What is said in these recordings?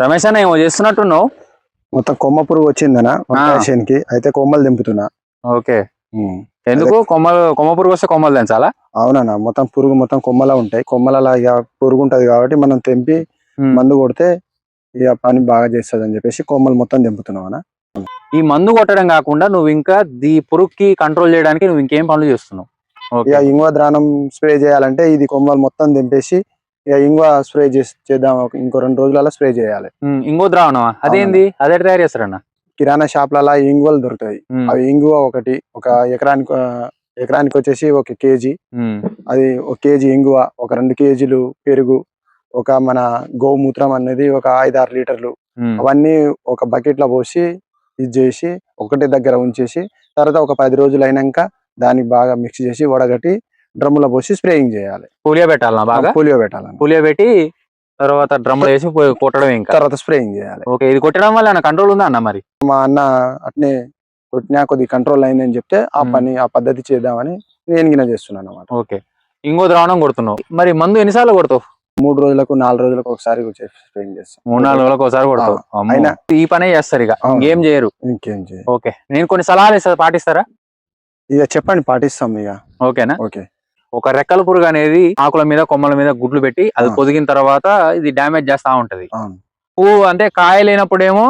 రమేష్ అన్న ఏమో చేస్తున్నట్టున్నావు? మొత్తం కొమ్మ పురుగు వచ్చిందనా వంకాయ చేనుకి. అయితే కొమ్మలు దింపుతున్నా. ఓకే. ఎందుకు? కొమ్మలు కొమ్మ పురుగు వస్తే కొమ్మలు తెంచాలా అవునన్నా మొత్తం పురుగు మొత్తం కొమ్మలా ఉంటాయి. కొమ్మలలో పురుగు ఉంటది కాబట్టి మనం తెంపి. మందు కొడితే ఇక పని బాగా చేస్తుంది అని చెప్పేసి కొమ్మలు మొత్తం దింపుతున్నాం అన్న ఈ మందు కొట్టడం కాకుండా నువ్వు ఇంకా ఈ పురుగుకి కంట్రోల్ చేయడానికి నువ్వు ఇంకేం పనులు చేస్తున్నావు? ఇక ఇంగువ ద్రానం స్ప్రే చేయాలంటే ఇది కొమ్మలు మొత్తం దింపేసి ఇక ఇంగువ స్ప్రే చేసి చేద్దాం ఒక- ఇంకో రెండు రోజులలో స్ప్రే చేయాలి. ఉమ్, ఇంకో ద్రావణమా? అదేంది? అదే తయారు చేస్తారన్న? కిరాణా షాప్లలో ఇంగువలు దొరుకుతాయి. ఉమ్, అవి ఇంగువ ఒకటి ఒక ఎకరానికి ఆ, ఎకరానికి వచ్చేసి ఒక కేజీ. ఉమ్, అది ఒక కేజీ ఇంగువ ఒక రెండు కేజీలు పెరుగు ఒక మన గోమూత్రం అనేది ఒక ఐదు ఆరు లీటర్లు. ఉమ్. అవన్నీ ఒక బకెట్లో పోసి ఇది చేసి ఒకటి దగ్గర ఉంచేసి తర్వాత ఒక పది రోజులు అయినాక దానికి బాగా మిక్స్ చేసి వడగట్టి డ్రమ్ములో పోసి స్ప్రేయింగ్ చేయాలి. పోలియో పెట్టాలనా బాగా? పోలియో పెట్టాలని పోలియో పెట్టి తర్వాత డ్రమ్ వేసి కొట్టడం ఇంకా? తర్వాత స్ప్రేయింగ్ చేయాలి. ఓకే ఇది కొట్టడం వల్ల కంట్రోల్ ఉందా అన్న మరి? మా అన్న అట్నే కొట్టినా కొద్ది కంట్రోల్ అయిందని చెప్తే ఆ. పని ఆ పద్ధతి చేద్దామని నేను గిన చేస్తున్నాను అనమాట ఓకే ఇంకో ద్రావణం కొడుతున్నావు. మరి మందు ఎన్నిసార్లు కొడతావు? మూడు రోజులకు నాలుగు రోజులకు ఒకసారి స్ప్రేయింగ్ చేస్తాం. మూడు నాలుగు రోజులకు ఒకసారి కొడతావు. అయినా- ఈ పనే చేస్తారు ఇక. ఇంకేం చేయరు? ఇంకేం చేయ ఓకే నేను కొన్ని సలహాలు ఇస్తా పాటిస్తారా? ఇక చెప్పండి పాటిస్తాం ఇక. ఓకేనా? ఓకే. ఒక రెక్కల పురుగు అనేది ఆకుల మీద కొమ్మల మీద గుడ్లు పెట్టి అది. పొదిగిన తర్వాత ఇది డ్యామేజ్ చేస్తా ఉంటది పువ్వు అంటే కాయ లేనప్పుడేమో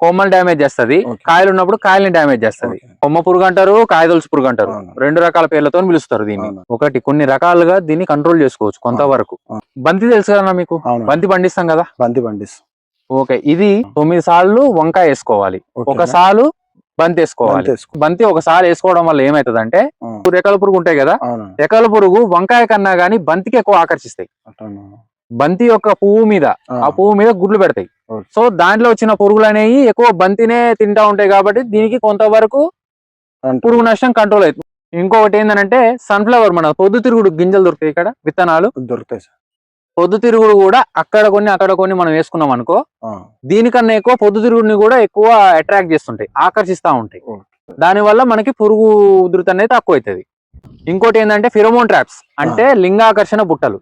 కొమ్మలు డ్యామేజ్ చేస్తది. కాయలు ఉన్నప్పుడు కాయల్ని డ్యామేజ్ చేస్తది. కొమ్మ పురుగు అంటారు కాయదొలుసు పురుగు అంటారు. రెండు రకాల పేర్లతో పిలుస్తారు దీన్ని. ఒకటి కొన్ని రకాలుగా దీన్ని కంట్రోల్ చేసుకోవచ్చు కొంతవరకు. బంతి తెలుసు కదా మీకు బంతి పండిస్తాం కదా బంతి పండిస్తాం ఓకే ఇది తొమ్మిది సార్లు వంకాయ వేసుకోవాలి ఓకేనా? బంతి వేసుకోవాలి. బంతి ఒకసారి వేసుకోవడం వల్ల ఏమైతదంటే ఆ, రెక్కల పురుగు ఉంటాయి కదా రెక్కల పురుగు వంకాయ కన్నా గానీ బంతికి ఎక్కువ ఆకర్షిస్తాయి. బంతి యొక్క పువ్వు మీద ఆ, పువ్వు మీద గుడ్లు పెడతాయి. సో దాంట్లో వచ్చిన పురుగులు అనేవి ఎక్కువ బంతినే తింటా ఉంటాయి కాబట్టి దీనికి కొంతవరకు అంటు- పురుగు నష్టం కంట్రోల్ అవుతుంది. ఇంకొకటి ఏంటంటే సన్ఫ్లవర్ మన పొద్దుతిరుగుడు గింజలు దొరుకుతాయి ఇక్కడ విత్తనాలు. దొరుకుతాయి సార్ పొద్దుతిరుగుడు కూడా అక్కడ కొన్ని అక్కడ కొన్ని మనం వేసుకున్నాం అనుకో దీనికన్నా ఎక్కువ పొద్దుతిరుగుడిని కూడా ఎక్కువ అట్రాక్ట్ చేస్తుంటాయి ఆకర్షిస్తా ఉంటాయి. దానివల్ల మనకి పురుగు ఉధృతి అనేది తక్కువ అవుతుంది. ఇంకోటి ఏంటంటే ఫిరమోన్ ట్రాప్స్ అంటే లింగాకర్షణ బుట్టలు.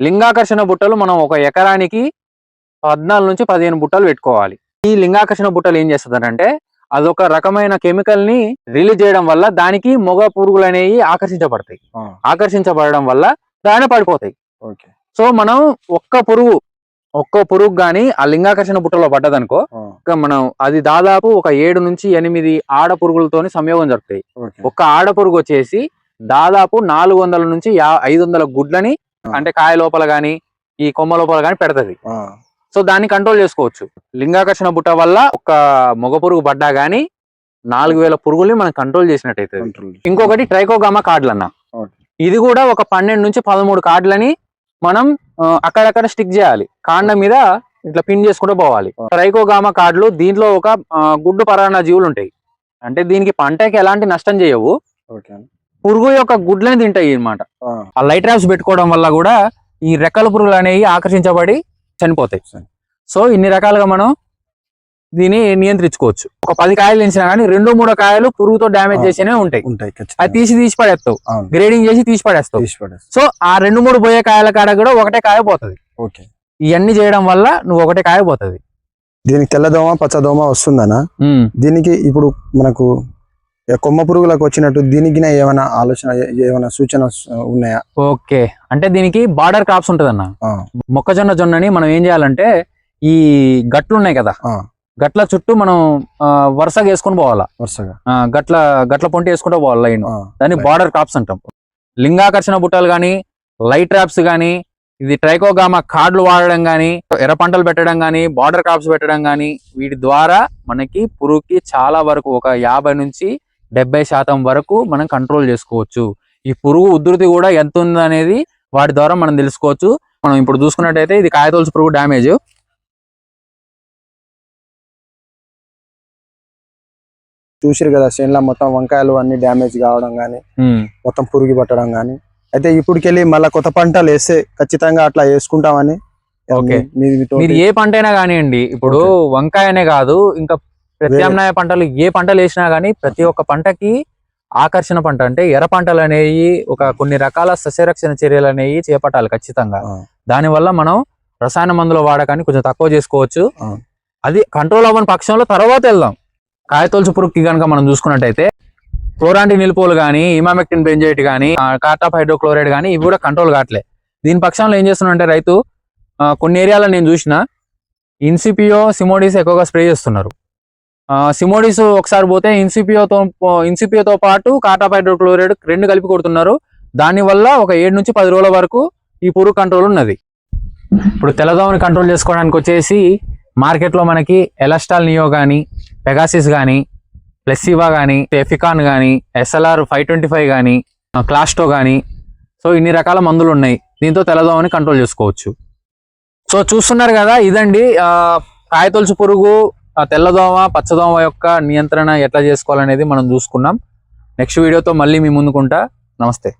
లింగాకర్షణ బుట్టలు మనం ఒక ఎకరానికి పద్నాలుగు నుంచి పదిహేను బుట్టలు పెట్టుకోవాలి. ఈ లింగాకర్షణ బుట్టలు ఏం చేస్తుందంటే అదొక రకమైన కెమికల్ని రిలీజ్ చేయడం వల్ల దానికి మొగ పురుగులు అనేవి ఆకర్షించబడతాయి ఆకర్షించబడడం వల్ల దాని పడిపోతాయి. ఓకే. సో మనం ఒక్క పురుగు ఒక్క పురుగు గాని ఆ లింగాకర్షణ బుట్టలో పడ్డదనుకో మనం అది దాదాపు ఒక ఏడు నుంచి ఎనిమిది ఆడ పురుగులతోని సంయోగం జరుగుతాయి. ఓకే. ఒక ఆడ పురుగు వచ్చేసి దాదాపు నాలుగు వందల నుంచి ఐదు వందల గుడ్లని. అంటే కాయ లోపల గాని ఈ కొమ్మ లోపల గాని పెడతది. సో దాన్ని కంట్రోల్ చేసుకోవచ్చు. లింగాకర్షణ బుట్ట వల్ల ఒక మగ పురుగు పడ్డా గానీ నాలుగు వేల పురుగుల్ని మనం కంట్రోల్ చేసినట్టయితే ఇంకొకటి ట్రైకోగామా కార్డులు అన్న. ఇది కూడా ఒక పన్నెండు నుంచి పదమూడు కార్డులని మనం అక్కడక్కడ స్టిక్ చేయాలి. కాండ మీద ఇట్లా పిన్ చేసుకుంటూ పోవాలి. ఆ. ట్రైకోగామా కార్డులు దీంట్లో ఒక గుడ్డు పరాన్న జీవులు ఉంటాయి. అంటే దీనికి పంటకి ఎలాంటి నష్టం చేయవు. పురుగు యొక్క గుడ్లని తింటాయి అన్నమాట. ఆ, లైట్ ట్రాప్స్ పెట్టుకోవడం వల్ల కూడా ఈ రెక్కల పురుగులు అనేవి ఆకర్షించబడి చనిపోతాయి. సో ఇన్ని రకాలుగా మనం దీన్ని నియంత్రించుకోవచ్చు. ఒక పది కాయలు తెచ్చినా కానీ రెండు మూడు కాయలు పురుగుతో డ్యామేజ్ ఆ. చేసేనే ఉంటాయి. ఉంటాయి అది తీసి తీసి పడేస్తావు. గ్రేడింగ్ చేసి తీసి పడేస్తావు. సో ఆ రెండు మూడు పోయే కాయల కాడ కూడా ఒకటే కాయ పోతుంది. ఓకే. ఇవన్నీ చేయడం వల్ల నువ్వు ఒకటే కాయ పోతుంది. దీనికి తెల్లదోమ పచ్చదోమ వస్తుందనా? దీనికి ఇప్పుడు మనకు కొమ్మ పురుగులకు వచ్చినట్టు దీనికి ఏమైనా ఆలోచన ఏమైనా సూచన ఉన్నాయా? ఓకే. అంటే దీనికి బార్డర్ క్రాప్స్ ఉంటదన్న. మొక్కజొన్న జొన్నని మనం ఏం చేయాలంటే ఈ గట్లు ఉన్నాయి కదా గట్ల చుట్టూ మనం వరుసగా వేసుకొని పోవాలా? వరుసగా. గట్ల గట్ల పొంటి వేసుకుంటూ పోవాలి లైన్. దాన్ని. బార్డర్ క్రాప్స్ అంటాం. లింగాకర్షణ బుట్టలు కానీ లైట్ ట్రాప్స్ కానీ ఇది ట్రైకోగామా కార్డులు వాడడం కానీ ఎర్ర పంటలు పెట్టడం కానీ బార్డర్ క్రాప్స్ పెట్టడం కానీ వీటి ద్వారా మనకి పురుగుకి చాలా వరకు ఒక యాభై నుంచి డెబ్బై శాతం వరకు మనం కంట్రోల్ చేసుకోవచ్చు. ఈ పురుగు ఉధృతి కూడా ఎంత ఉంది అనేది వాటి ద్వారా మనం తెలుసుకోవచ్చు. మనం ఇప్పుడు చూసుకున్నట్టయితే ఇది కాయతోల్స్ పురుగు డ్యామేజ్. చూసిరు కదా చేనులో మొత్తం వంకాయలు అన్ని డ్యామేజ్ కావడం కానీ మొత్తం పురుగు పట్టడం కానీ అయితే ఇప్పటికెళ్ళి మళ్ళీ కొత్త పంటలు వేస్తే ఖచ్చితంగా అట్లా వేసుకుంటామని ఓకే. మీరు ఏ పంట అయినా కానివ్వండి ఇప్పుడు వంకాయనే కాదు ఇంకా ప్రత్యామ్నాయ పంటలు ఏ పంటలు వేసినా గానీ ప్రతి ఒక్క పంటకి ఆకర్షణ పంట అంటే ఎర్ర పంటలు అనేవి ఒక కొన్ని రకాల సస్యరక్షణ చర్యలు అనేవి చేపట్టాలి ఖచ్చితంగా. దానివల్ల మనం రసాయన మందుల వాడకాన్ని కొంచెం తక్కువ చేసుకోవచ్చు. అది కంట్రోల్ అవ్వని పక్షంలో తర్వాత వెళ్దాం. కాయతొలుసు పురుగుకి కనుక మనం చూసుకున్నట్టయితే క్లోరాంటి నిలుపులు కానీ ఇమామెక్టిన్ బెంజైట్ కానీ కార్టాప్ హైడ్రోక్లోరైడ్ కానీ ఇవి కూడా కంట్రోల్ కావట్లే. దీని పక్షంలో ఏం చేస్తున్నారంటే రైతు కొన్ని ఏరియాలో నేను చూసిన ఇన్సిపియో సిమోడీస్ ఎక్కువగా స్ప్రే చేస్తున్నారు. ఆ, ఒకసారి పోతే ఇన్సిపియోతో ఇన్సిపియోతో పాటు కార్టాప్ హైడ్రోక్లోరైడ్ రెండు కలిపి కొడుతున్నారు. దానివల్ల ఒక ఏడు నుంచి పది రోజుల వరకు ఈ పురుగు కంట్రోల్ ఉన్నది. ఇప్పుడు తెల్లదోమని కంట్రోల్ చేసుకోవడానికి వచ్చేసి మార్కెట్లో మనకి ఎలస్టాల్ నియో కానీ పెగాసిస్ కానీ ప్లెస్సివా కానీ ఎఫికాన్ కానీ ఎస్ఎల్ఆర్ ఫైవ్ ట్వంటీ ఫైవ్ కానీ క్లాస్టో కానీ సో ఇన్ని రకాల మందులు ఉన్నాయి దీంతో తెల్లదోమని కంట్రోల్ చేసుకోవచ్చు. సో చూస్తున్నారు కదా ఇదండి ఆ, కాయతొలుచు పురుగు తెల్లదోమ పచ్చదోమ యొక్క నియంత్రణ ఎట్లా చేసుకోవాలనేది మనం చూసుకున్నాం. నెక్స్ట్ వీడియోతో మళ్ళీ మీ ముందుకుంటా. నమస్తే.